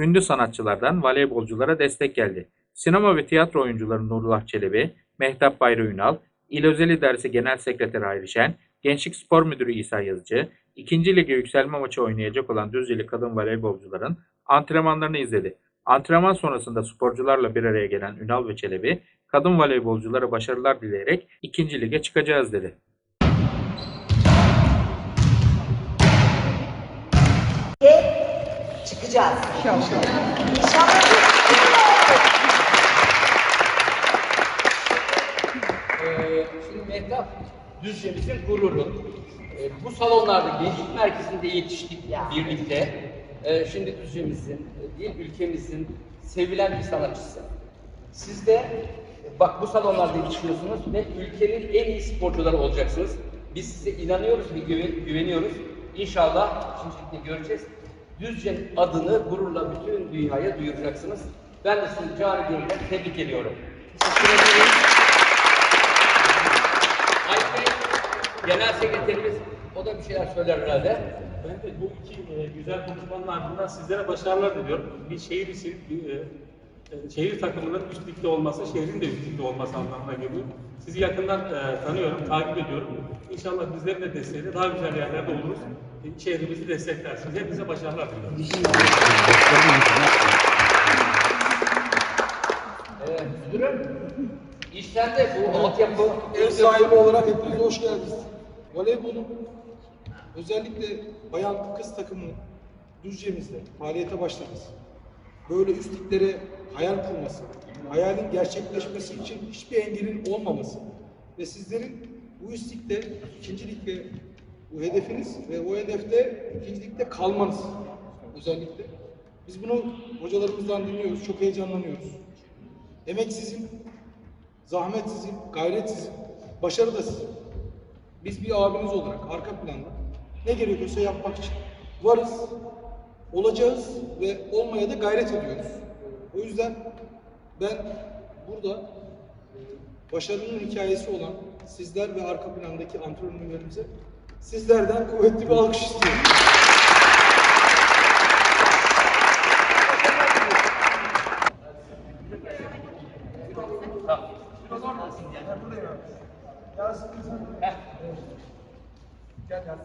Ünlü sanatçılardan voleybolculara destek geldi. Sinema ve tiyatro oyuncuları Nurullah Çelebi, Mehtap Bayra Ünal, İl Özel İdaresi Genel Sekreteri Hayri Şen, Gençlik Spor Müdürü İsa Yazıcı, ikinci lige yükselme maçı oynayacak olan Düzceli kadın voleybolcuların antrenmanlarını izledi. Antrenman sonrasında sporcularla bir araya gelen Ünal ve Çelebi, kadın voleybolculara başarılar dileyerek ikinci lige çıkacağız dedi. Ve çıkacağız. İnşallah. Ee, şimdi Mehtap Düzce'mizin gururu. Ee, bu salonlarda gençlik merkezinde yetiştik birlikte. Ee, şimdi Düzce'mizin değil ülkemizin sevilen bir sanatçısı. Siz de bak bu salonlarda yetişiyorsunuz ve ülkenin en iyi sporcuları olacaksınız. Biz size inanıyoruz ve güve- güveniyoruz. İnşallah ikincilikte göreceğiz. Düzce'nin adını gururla bütün dünyaya duyuracaksınız. Ben de sizi cani gönülden tebrik ediyorum. Ayşe Genel Sekreterimiz o da bir şeyler söyler herhalde. Ben de bu iki e, güzel konuşmanın ardından sizlere başarılar diliyorum. Bir şehir için, bir, e, şehir takımının üst ligde olması, şehrin de üst ligde olması anlamına geliyor. Sizi yakından e, tanıyorum, takip ediyorum. İnşallah bizlerin de desteğiyle daha güzel yerlerde oluruz. E, şehrimizi desteklersiniz. Hepinize başarılar diliyorum. Evet, müdürüm. İş sende bu altyapı. Ev sahibi olarak hepiniz hoş geldiniz. Voleybolun özellikle bayan kız takımı Düzce'mizde faaliyete başlaması, böyle üst liglere hayal kurması, hayalin gerçekleşmesi için hiçbir engelin olmaması ve sizlerin bu üst ligde ikinci ligde bu hedefiniz ve o hedefte ikinci ligde kalmanız özellikle. Biz bunu hocalarımızdan dinliyoruz, çok heyecanlanıyoruz. Emek sizin, Zahmet sizin, gayret sizin, başarı da sizin. Biz bir abiniz olarak arka planda ne gerekiyorsa yapmak için varız, olacağız ve olmaya da gayret ediyoruz. O yüzden ben burada e, başarının hikayesi olan sizler ve arka plandaki antrenörlerimize sizlerden kuvvetli bir alkış istiyorum. Gel gel.